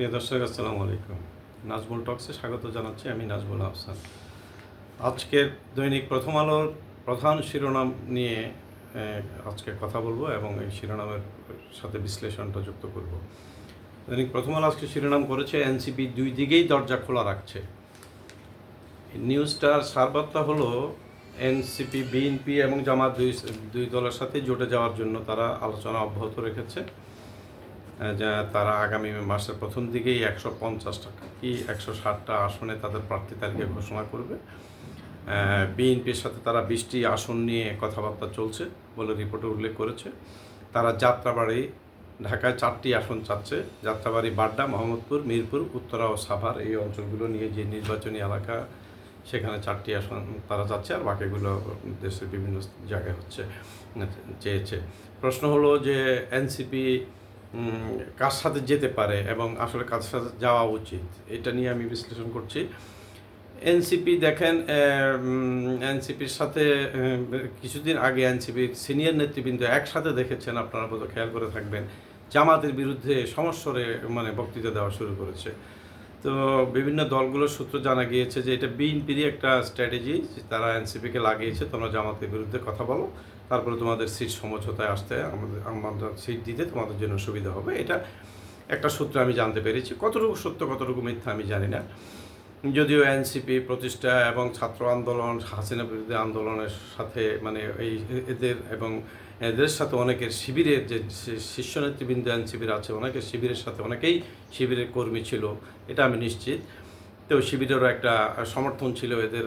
প্রিয় দর্শক, আসসালামু আলাইকুম। নাজবুল টক্সে স্বাগত জানাচ্ছি আমি নাজমুল আহসান আজকের দৈনিক প্রথম আলোর প্রধান শিরোনাম নিয়ে আজকে কথা বলব এবং এই শিরোনামের সাথে বিশ্লেষণটা যুক্ত করব। দৈনিক প্রথম আলো আজকে শিরোনাম করেছে, এনসিপি দুই দিকেই দরজা খোলা রাখছে। নিউজটার সারবার্তা হলো, এনসিপি, বিএনপি এবং জামাত দুই দুই দলের সাথে জোটে যাওয়ার জন্য তারা আলোচনা অব্যাহত রেখেছে। তারা আগামী মাসের প্রথম দিকেই একশো পঞ্চাশ টাকা কি একশো ষাটটা আসনে তাদের প্রার্থী তালিকা ঘোষণা করবে। বিএনপির সাথে তারা বিশটি আসন নিয়ে কথাবার্তা চলছে বলে রিপোর্টে উল্লেখ করেছে। তারা যাত্রাবাড়ি, ঢাকায় চারটি আসন চাচ্ছে। যাত্রাবাড়ি, বাড্ডা, মোহাম্মদপুর, মিরপুর, উত্তরা ও সাভার এই অঞ্চলগুলো নিয়ে যে নির্বাচনী এলাকা, সেখানে চারটি আসন তারা চাচ্ছে আর বাকিগুলো দেশের বিভিন্ন জায়গায় হচ্ছে, চেয়েছে। প্রশ্ন হলো যে এনসিপি কার সাথে যেতে পারে এবং আসলে কার সাথে যাওয়া উচিত, এটা নিয়ে আমি বিশ্লেষণ করছি। এনসিপি দেখেন এনসিপির সাথে কিছুদিন আগে এনসিপির সিনিয়র নেতৃবৃন্দ একসাথে দেখেছেন, আপনারা বোধ খেয়াল করে থাকবেন। জামাতের বিরুদ্ধে সমস্যরে মানে বক্তৃতা দেওয়া শুরু করেছে। তো বিভিন্ন দলগুলোর সূত্র জানা গিয়েছে যে এটা বিএনপিরই একটা স্ট্র্যাটেজি যে তারা এনসিপিকে লাগিয়েছে, তোমরা জামাতের বিরুদ্ধে কথা বলো, তারপরে তোমাদের সিট সমঝোতায় আসতে আমাদের আমাদের সিট দিতে তোমাদের জন্য সুবিধা হবে। এটা একটা সূত্র আমি জানতে পেরেছি। কতটুকু সত্য, কতটুকু মিথ্যা আমি জানি না। যদিও এনসিপি প্রতিষ্ঠা এবং ছাত্র আন্দোলন, হাসিনা বিরোধী আন্দোলনের সাথে মানে এই এদের এবং এদের সাথে অনেকের শিবিরের যে শীর্ষ নেতৃবৃন্দ এনসিপির আছে, অনেকের শিবিরের সাথে অনেকেই শিবিরের কর্মী ছিল, এটা আমি নিশ্চিত। তো শিবিরেরও একটা সমর্থন ছিল এদের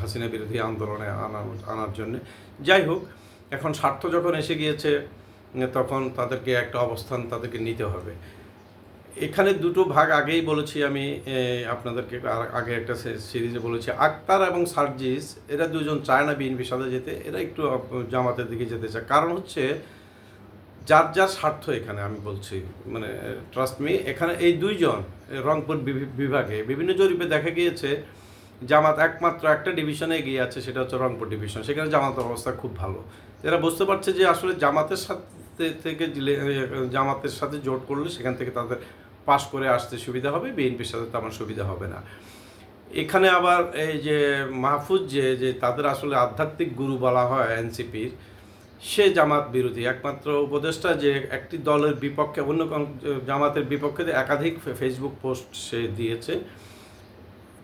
হাসিনা বিরোধী আন্দোলনে আনার আনার জন্য। যাই হোক, এখন স্বার্থ যখন এসে গিয়েছে, তখন তাদেরকে একটা অবস্থান তাদেরকে নিতে হবে। এখানে দুটো ভাগ আগেই বলেছি আমি আপনাদেরকে আগে একটা সিরিজে বলেছি। আক্তার এবং সার্জিস, এরা দুজন চায় না বিএনপির সাথে যেতে, এরা একটু জামাতের দিকে যেতে চায়। কারণ হচ্ছে যার যার স্বার্থ এখানে আমি বলছি মানে ট্রাস্ট মি এখানে এই দুইজন রংপুর বিভি- বিভাগে বিভিন্ন জরিপে দেখা গিয়েছে, জামাত একমাত্র একটা ডিভিশনে এগিয়ে আছে, সেটা হচ্ছে রংপুর ডিভিশন সেখানে জামাতের অবস্থা খুব ভালো। এরা বুঝতে পারছে যে আসলে জামাতের সাথে থেকে জামাতের সাথে জোট করলে সেখান থেকে তাদের পাশ করে আসতে সুবিধা হবে, বিএনপির সাথে তেমন সুবিধা হবে না। এখানে আবার এই যে মাহফুজ যে যে তাদের আসলে আধ্যাত্মিক গুরু বলা হয় এনসিপির, সে জামাত বিরোধী। একমাত্র উপদেষ্টা যে একটি দলের বিপক্ষে, অন্য জামাতের বিপক্ষে একাধিক ফেসবুক পোস্ট সে দিয়েছে।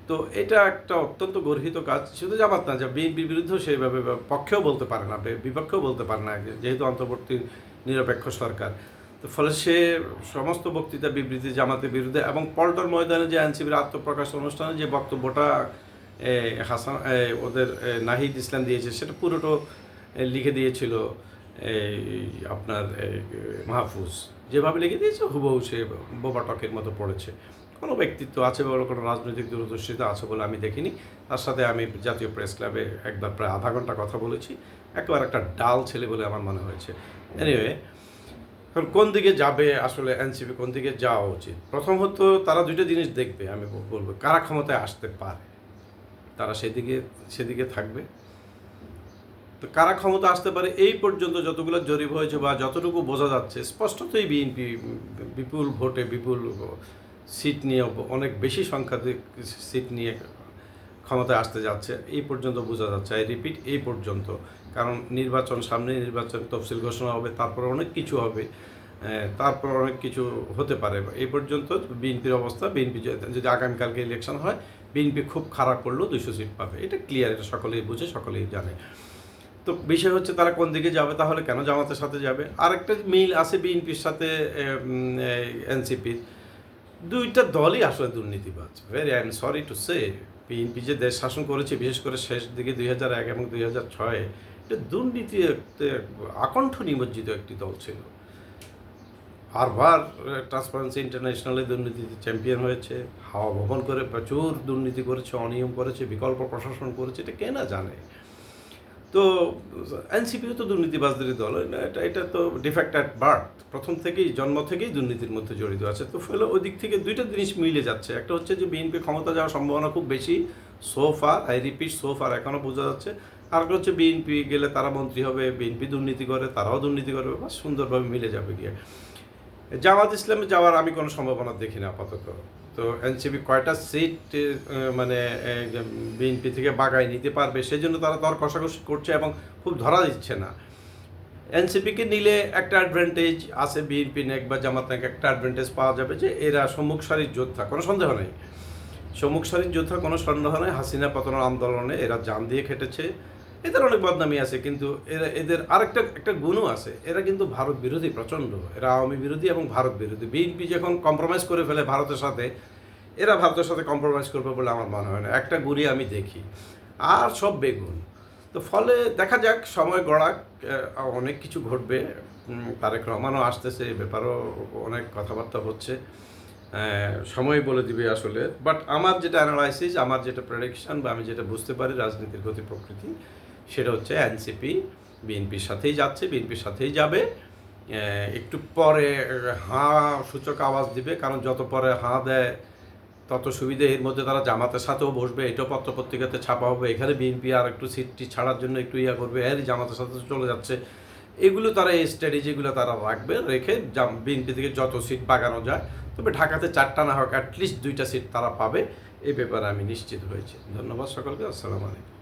তো এটা একটা অত্যন্ত গর্হিত কাজ। শুধু জামাত না, যা বিএনপির বিরুদ্ধেও সেইভাবে পক্ষেও বলতে পারে না বিপক্ষেও বলতে পারে না, যেহেতু অন্তর্বর্তী নিরপেক্ষ সরকার। তো ফলে সে সমস্ত বক্তৃতা বিবৃতি জামাতের বিরুদ্ধে এবং পল্টন ময়দানে যে আইনসিবির আত্মপ্রকাশ অনুষ্ঠানে যে বক্তব্যটা হাসান ওদের নাহিদ ইসলাম দিয়েছে, সেটা পুরোটো লিখে দিয়েছিল আপনার মাহফুজ। যেভাবে লিখে দিয়েছে, হুবহু সে বোবা টকের মতো পড়েছে। কোনো ব্যক্তিত্ব আছে বলে কোনো রাজনৈতিক দূরদর্শিতা আছে বলে আমি দেখিনি। তার সাথে আমি জাতীয় প্রেস ক্লাবে একবার প্রায় আধা ঘণ্টা কথা বলেছি। একবার একটা ডাল ছেলে বলে আমার মনে হয়েছে। এনিওয়ে এখন কোন দিকে যাবে আসলে এনসিপি, কোন দিকে যাওয়া উচিত? প্রথমত তারা দুইটা জিনিস দেখবে, আমি বলব। কারা ক্ষমতায় আসতে পারে? তারা সেদিকে সেদিকে থাকবে। তো কারা ক্ষমতা আসতে পারে এই পর্যন্ত যতগুলো জরিপ হয়েছে বা যতটুকু বোঝা যাচ্ছে, স্পষ্টতই বিএনপি, বিপুল ভোটে বিপুল সিট নিয়ে অনেক বেশি সংখ্যাধিক সিট নিয়ে ক্ষমতায় আসতে যাচ্ছে। এই পর্যন্ত বোঝা যাচ্ছে। আই রিপিট, এই পর্যন্ত। কারণ নির্বাচন, সামনে নির্বাচন, তফসিল ঘোষণা হবে, তারপর অনেক কিছু হবে তারপর অনেক কিছু হতে পারে। এই পর্যন্ত বিএনপির অবস্থা, বিএনপি যদি আগামীকালকে ইলেকশন হয়, বিএনপি খুব খারাপ করলেও দুইশো সিট পাবে। এটা ক্লিয়ার এটা সকলেই বুঝে, সকলেই জানে। তো বিষয় হচ্ছে তারা কোন দিকে যাবে, তাহলে কেন জামাতের সাথে যাবে? আরেকটা মিল আছে বিএনপির সাথে এনসিপির। দুইটা দলই আসলে দুর্নীতিবাজ। Very I am sorry to say BNP যে দেশ শাসন করেছে, বিশেষ করে শেষ দিকে দুই হাজার এক এবং দুই হাজার ছয়ে, এটা দুর্নীতি আকণ্ঠ নিমজ্জিত একটি দল ছিল। বারবার ট্রান্সপারেন্সি ইন্টারন্যাশনালে দুর্নীতিতে চ্যাম্পিয়ন হয়েছে, হাওয়া ভবন করে প্রচুর দুর্নীতি করেছে, অনিয়ম করেছে, বিকল্প প্রশাসন করেছে, এটা কে না জানে। তো এনসিপিও তো দুর্নীতিবাজদের দল এটা এটা তো ডিফেক্ট অ্যাট বার্থ প্রথম থেকেই, জন্ম থেকেই দুর্নীতির মধ্যে জড়িত আছে। তো ফলে ওই দিক থেকে দুইটা জিনিস মিলে যাচ্ছে। একটা হচ্ছে যে বিএনপি ক্ষমতা যাওয়ার সম্ভাবনা খুব বেশি সোফার আই রিপিট সোফার এখনও বোঝা যাচ্ছে। আর হচ্ছে বিএনপি গেলে তারা মন্ত্রী হবে, বিএনপি দুর্নীতি করে, তারাও দুর্নীতি করবে, বা সুন্দরভাবে মিলে যাবে গিয়ে। জামাত ইসলামে যাওয়ার আমি কোনো সম্ভাবনা দেখি না, আপাতত। তো এনসিপি কয়টা সিট মানে বিএনপি থেকে বাগায় নিতে পারবে সেই জন্য তারা দর কষাকষি করছে এবং খুব ধরা দিচ্ছে না। এনসিপিকে নিলে একটা অ্যাডভান্টেজ আছে, বিএনপি নেক বা জামাত নেক, একটা অ্যাডভান্টেজ পাওয়া যাবে যে এরা সম্মুখ সারির যোদ্ধা, কোনো সন্দেহ নেই। সম্মুখ সারির যোদ্ধা কোনো সন্দেহ নেই, হাসিনা পতন আন্দোলনে এরা জান দিয়ে খেটেছে। এদের অনেক বদনামি আছে, কিন্তু এরা, এদের আরেকটা, একটা গুণও আছে। এরা কিন্তু ভারত বিরোধী প্রচণ্ড। এরা আওয়ামী বিরোধী এবং ভারত বিরোধী। বিএনপি যখন কম্প্রোমাইজ করে ফেলে ভারতের সাথে, এরা ভারতের সাথে কম্প্রোমাইজ করবে বলে আমার মনে হয় না। একটা গুড়ি আমি দেখি। আর সব বেগুন। তো ফলে দেখা যাক, সময় গড়াক অনেক কিছু ঘটবে। তারেক রহমানও আসতেছে, এ ব্যাপারেও অনেক কথাবার্তা হচ্ছে। সময় বলে দিবে আসলে। বাট আমার যেটা অ্যানালাইসিস আমার যেটা প্রেডিকশন বা আমি যেটা বুঝতে পারি রাজনীতির গতি প্রকৃতি সেটা হচ্ছে এনসিপি, বিএনপির সাথেই যাচ্ছে, বিএনপির সাথেই যাবে। একটু পরে হাঁ সূচক আওয়াজ দিবে, কারণ যত পরে হাঁ দেয়, তত সুবিধে এর মধ্যে তারা জামাতের সাথেও বসবে, এটাও পত্র পত্রিকাতে ছাপা হবে। এখানে বিএনপি আর একটু সিটটি ছাড়ার জন্য একটু ইয়া করবে এর জামাতের সাথে চলে যাচ্ছে। এগুলো তারা এই স্ট্র্যাটেজিগুলো তারা রাখবে, রেখে বিএনপি থেকে যত সিট বাগানো যায়, তবে ঢাকাতে চারটা না হোক অ্যাটলিস্ট দুইটা সিট তারা পাবে। এ ব্যাপারে আমি নিশ্চিত হয়েছি। ধন্যবাদ সকলকে, আসসালামু আলাইকুম।